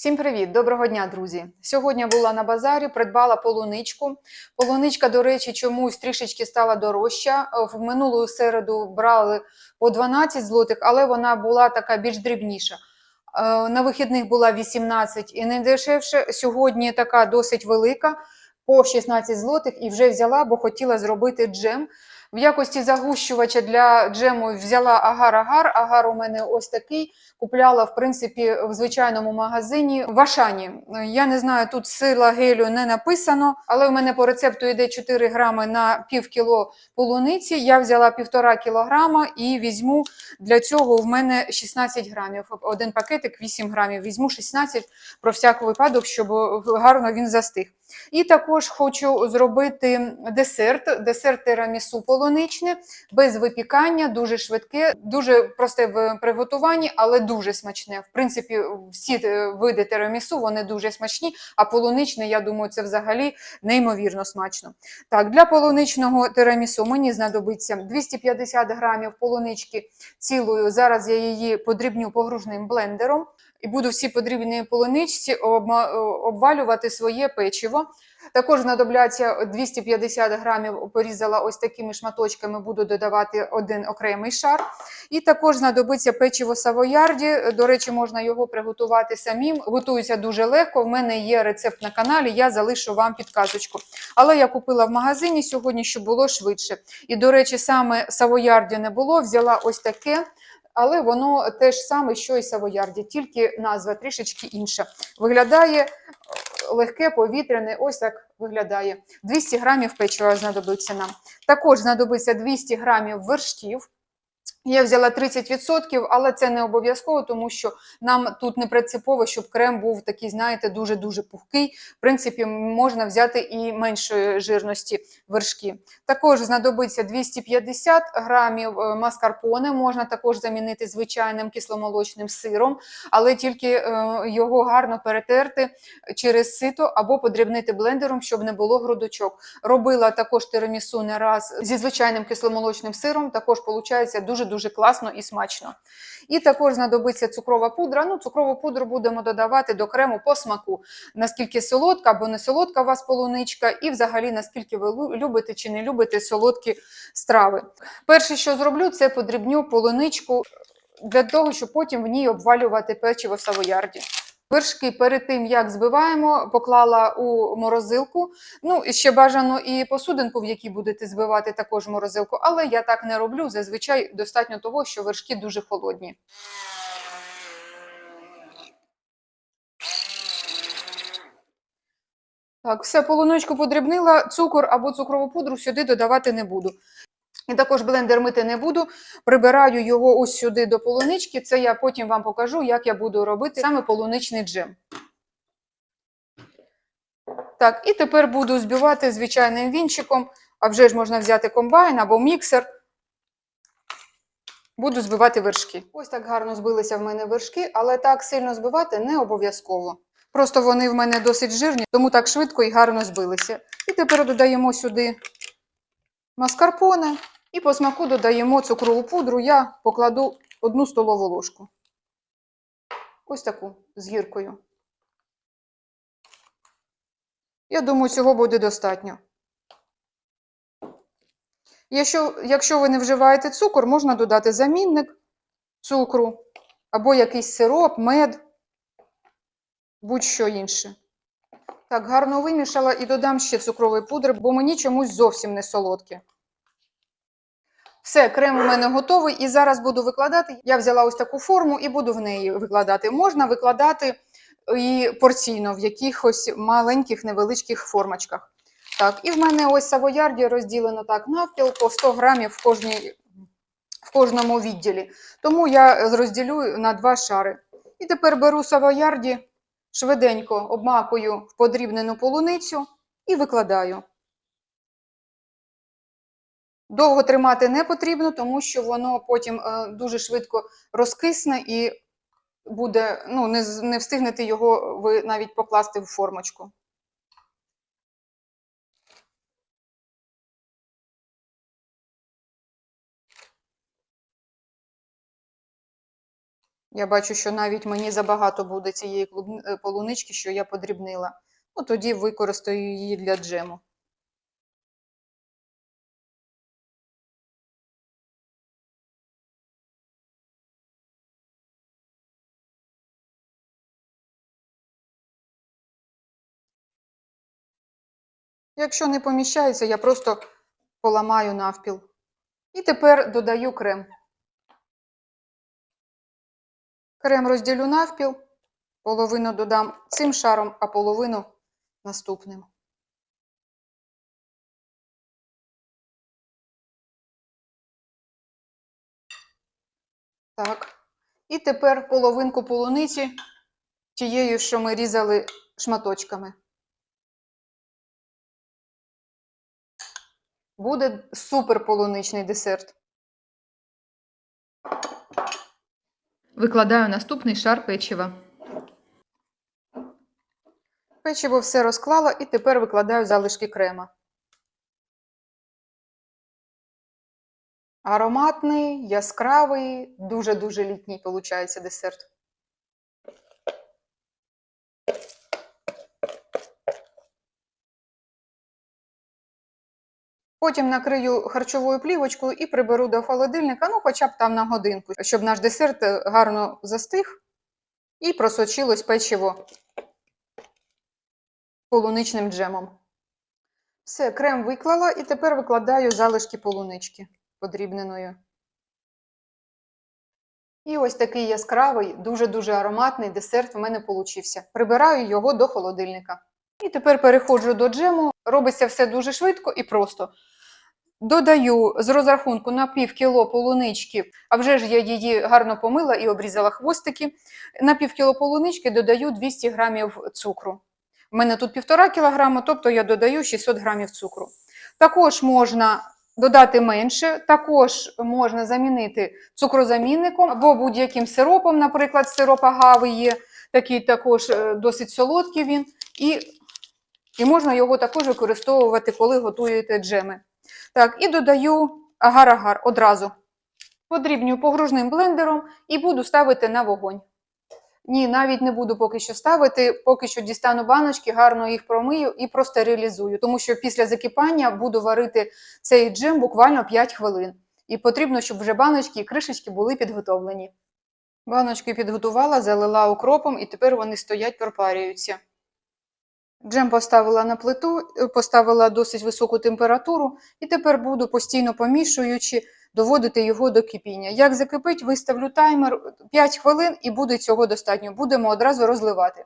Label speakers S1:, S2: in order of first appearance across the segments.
S1: Всім привіт, доброго дня, друзі! Сьогодні була на базарі, придбала полуничку. Полуничка, до речі, чомусь трішечки стала дорожча. В минулу середу брали по 12 злотих, але вона була така більш дрібніша. Е, На вихідних була 18 і не дешевше. Сьогодні така досить велика, по 16 злотих, і вже взяла, бо хотіла зробити джем. В якості загущувача для джему взяла агар-агар. Агар у мене ось такий. Купляла, в принципі, в звичайному магазині в Ашані. Я не знаю, тут сила гелю не написано, але в мене по рецепту йде 4 грами на пів кіло полуниці. Я взяла півтора кілограма і візьму для цього в мене 16 грамів. Один пакетик 8 грамів. Візьму 16 про всяк випадок, щоб гарно він застиг. І також хочу зробити десерт, десерт тирамісу полуничне, без випікання, дуже швидке, дуже просте в приготуванні, але дуже смачне. В принципі, всі е, види тирамісу вони дуже смачні, а полуничне, я думаю, це взагалі неймовірно смачно. Так, для полуничного тирамісу мені знадобиться 250 грамів полунички цілою. Зараз я її подрібню погружним блендером і буду всі подрібні полуничці обвалювати своє печиво. Також знадобляться 250 грамів, порізала ось такими шматочками, буду додавати один окремий шар. І також знадобиться печиво савоярді. До речі, можна його приготувати самим. Готується дуже легко. В мене є рецепт на каналі, я залишу вам підказочку. Але я купила в магазині сьогодні, щоб було швидше. І, до речі, саме савоярді не було, взяла ось таке. Але воно те ж саме, що і савоярді, тільки назва трішечки інша. Виглядає легке, повітряне, ось так виглядає. 200 грамів печива знадобиться нам. Також знадобиться 200 грамів вершків. Я взяла 30%, але це не обов'язково, тому що нам тут не принципово, щоб крем був такий, знаєте, дуже-дуже пухкий. В принципі, можна взяти і меншої жирності вершки. Також знадобиться 250 грамів е, маскарпоне, можна також замінити звичайним кисломолочним сиром, але тільки е, його гарно перетерти через сито або подрібнити блендером, щоб не було грудочок. Робила також тирамісу не раз зі звичайним кисломолочним сиром, також виходить дуже-дуже класно і смачно. І також знадобиться цукрова пудра. Ну, цукрову пудру будемо додавати до крему по смаку, наскільки солодка або не солодка у вас полуничка, і взагалі наскільки ви любите чи не любите солодкі страви. Перше, що зроблю, це подрібню полуничку для того, щоб потім в ній обвалювати печиво савоярді. Вершки перед тим, як збиваємо, поклала у морозилку. Ну, і ще бажано і посудинку, в якій будете збивати також морозилку, але я так не роблю. Зазвичай достатньо того, що вершки дуже холодні. Так, все, полуничку подрібнила, цукор або цукрову пудру сюди додавати не буду. І також блендер мити не буду. Прибираю його ось сюди до полунички. Це я потім вам покажу, як я буду робити саме полуничний джем. Так, і тепер буду збивати звичайним вінчиком, а вже ж можна взяти комбайн або міксер. Буду збивати вершки. Ось так гарно збилися в мене вершки, але так сильно збивати не обов'язково. Просто вони в мене досить жирні, тому так швидко і гарно збилися. І тепер додаємо сюди маскарпоне і по смаку додаємо цукрову пудру. Я покладу одну столову ложку. Ось таку з гіркою. Я думаю, цього буде достатньо. Якщо, якщо ви не вживаєте цукор, можна додати замінник цукру або якийсь сироп, мед, будь-що інше. Так, гарно вимішала і додам ще цукрової пудри, бо мені чомусь зовсім не солодке. Все, крем у мене готовий і зараз буду викладати. Я взяла ось таку форму і буду в неї викладати. Можна викладати і порційно в якихось маленьких невеличких формочках. Так, і в мене ось савоярді розділено так навпіл по 100 грамів в, кожній, в кожному відділі. Тому я розділю на два шари. І тепер беру савоярді, швиденько обмакую в подрібнену полуницю і викладаю. Довго тримати не потрібно, тому що воно потім е, дуже швидко розкисне і буде, ну, не, не встигнете його ви навіть покласти в формочку. Я бачу, що навіть мені забагато буде цієї е, полунички, що я подрібнила. Ну, тоді використаю її для джему. Якщо не поміщається, я просто поламаю навпіл. І тепер додаю крем. Крем розділю навпіл, половину додам цим шаром, а половину наступним. Так. І тепер половинку полуниці тією, що ми різали шматочками. Буде супер полуничний десерт. Викладаю наступний шар печива. Печиво все розклала і тепер викладаю залишки крема. Ароматний, яскравий, дуже-дуже літній виходить десерт. Потім накрию харчовою плівочкою і приберу до холодильника, ну хоча б там на годинку, щоб наш десерт е, гарно застиг і просочилось печиво полуничним джемом. Все, крем виклала і тепер викладаю залишки полунички подрібненою. І ось такий яскравий, дуже-дуже ароматний десерт в мене получився. Прибираю його до холодильника. І тепер переходжу до джему. Робиться все дуже швидко і просто. Додаю з розрахунку на пів кіло полунички, а вже ж я її гарно помила і обрізала хвостики. На пів кіло полунички додаю 200 грамів цукру. У мене тут півтора кілограма, тобто я додаю 600 грамів цукру. Також можна додати менше, також можна замінити цукрозамінником або будь-яким сиропом, наприклад, сироп агави є, такий також е, досить солодкий він. І, і можна його також використовувати, коли готуєте джеми. Так, і додаю агар-агар одразу. Подрібнюю погружним блендером і буду ставити на вогонь. Ні, навіть не буду поки що ставити, поки що дістану баночки, гарно їх промию і простерилізую, тому що після закипання буду варити цей джем буквально 5 хвилин. І потрібно, щоб вже баночки і кришечки були підготовлені. Баночки підготувала, залила укропом і тепер вони стоять, пропарюються. Джем поставила на плиту, е, поставила досить високу температуру, і тепер буду постійно помішуючи, доводити його до кипіння. Як закипить, виставлю таймер 5 хвилин і буде цього достатньо. Будемо одразу розливати.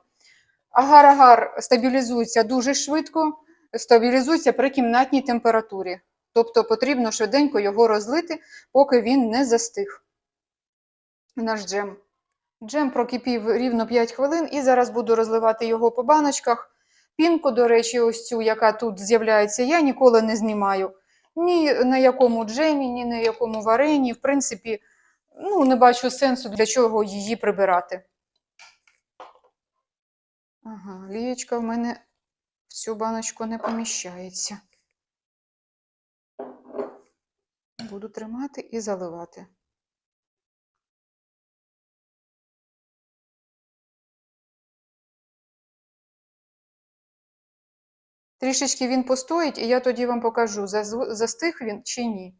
S1: Агар-агар стабілізується дуже швидко, стабілізується при кімнатній температурі. Тобто потрібно швиденько його розлити, поки він не застиг. Наш джем. Джем прокипів рівно 5 хвилин, і зараз буду розливати його по баночках. Пінку, до речі, ось цю, яка тут з'являється, я ніколи не знімаю. Ні на якому джемі, ні на якому варені. В принципі, ну, не бачу сенсу, для чого її прибирати. Ага, лієчка в мене в цю баночку не поміщається. Буду тримати і заливати. Трішечки він постоїть, і я тоді вам покажу, застиг він чи ні.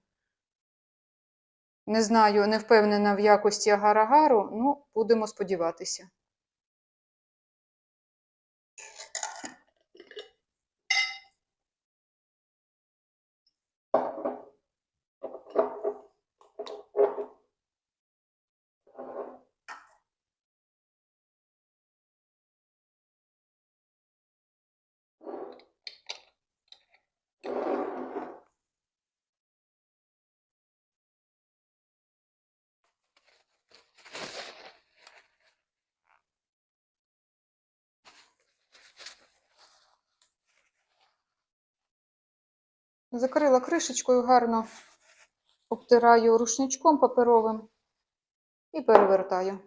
S1: Не знаю, не впевнена в якості агар-агару, ну, будемо сподіватися. Закрила кришечкою, гарно обтираю рушничком паперовим і перевертаю.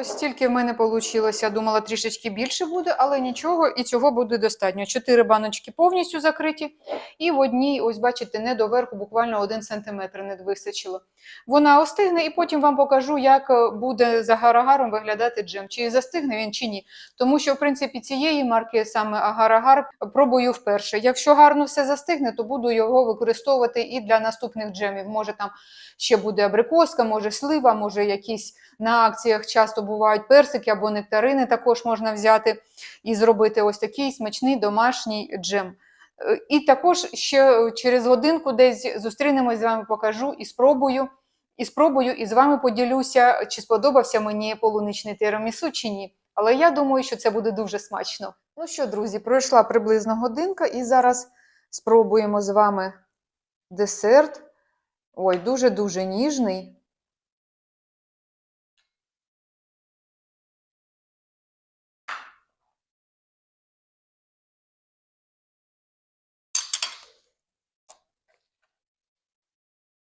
S1: Ось стільки в мене вийшло. Я думала, трішечки більше буде, але нічого, і цього буде достатньо. Чотири баночки повністю закриті, і в одній, ось бачите, не доверху, буквально один сантиметр не вистачило. Вона остигне, і потім вам покажу, як е, буде за агаром виглядати джем, чи застигне він, чи ні. Тому що, в принципі, цієї марки саме агар-агар пробую вперше. Якщо гарно все застигне, то буду його використовувати і для наступних джемів. Може, там ще буде абрикоска, може слива, може якісь на акціях часто бувають персики або нектарини, також можна взяти і зробити ось такий смачний домашній джем. Е, І також ще через годинку десь зустрінемось з вами, покажу і спробую. І спробую і з вами поділюся, чи сподобався мені полуничний тирамісу чи ні. Але я думаю, що це буде дуже смачно. Ну що, друзі, пройшла приблизно годинка, і зараз спробуємо з вами десерт. Ой, дуже-дуже ніжний.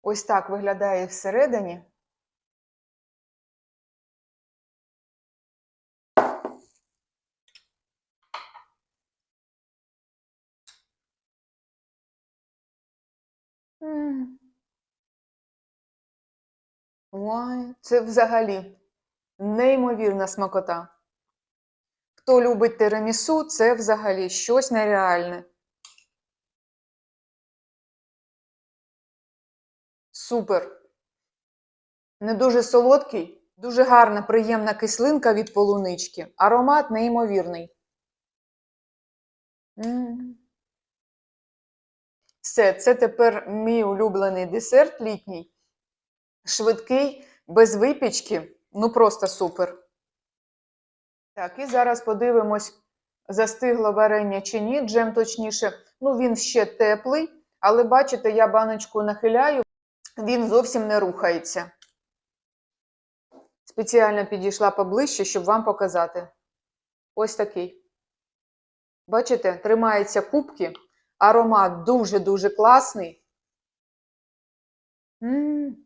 S1: Ось так виглядає всередині. Ой, це взагалі неймовірна смакота. Хто любить тирамісу, це взагалі щось нереальне. Супер. Не дуже солодкий, дуже гарна, приємна кислинка від полунички. Аромат неймовірний. М. Все, це тепер мій улюблений десерт літній. Швидкий, без випічки. Ну просто супер. Так, і зараз подивимось, застигло варення чи ні, джем точніше. Ну, він ще теплий, але бачите, я баночку нахиляю, він зовсім не рухається. Спеціально підійшла поближче, щоб вам показати. Ось такий. Бачите, тримаються кубки. Аромат дуже-дуже класний. М,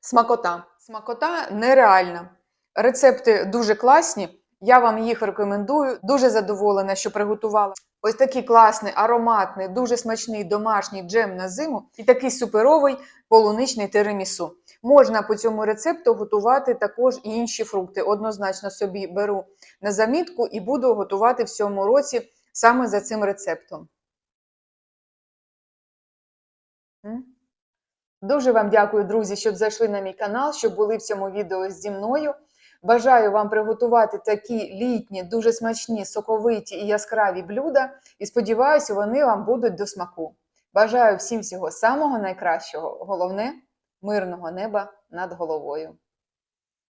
S1: Смакота. Смакота нереальна. Рецепти дуже класні. Я вам їх рекомендую. Дуже задоволена, що приготувала. Ось такий класний, ароматний, дуже смачний домашній джем на зиму і такий суперовий полуничний тирамісу. Можна по цьому рецепту готувати також і інші фрукти. Однозначно собі беру на замітку і буду готувати в цьому році саме за цим рецептом. Дуже вам дякую, друзі, що зайшли на мій канал, що були в цьому відео зі мною. Бажаю вам приготувати такі літні, дуже смачні, соковиті і яскраві блюда. І сподіваюся, вони вам будуть до смаку. Бажаю всім всього самого найкращого. Головне мирного неба над головою.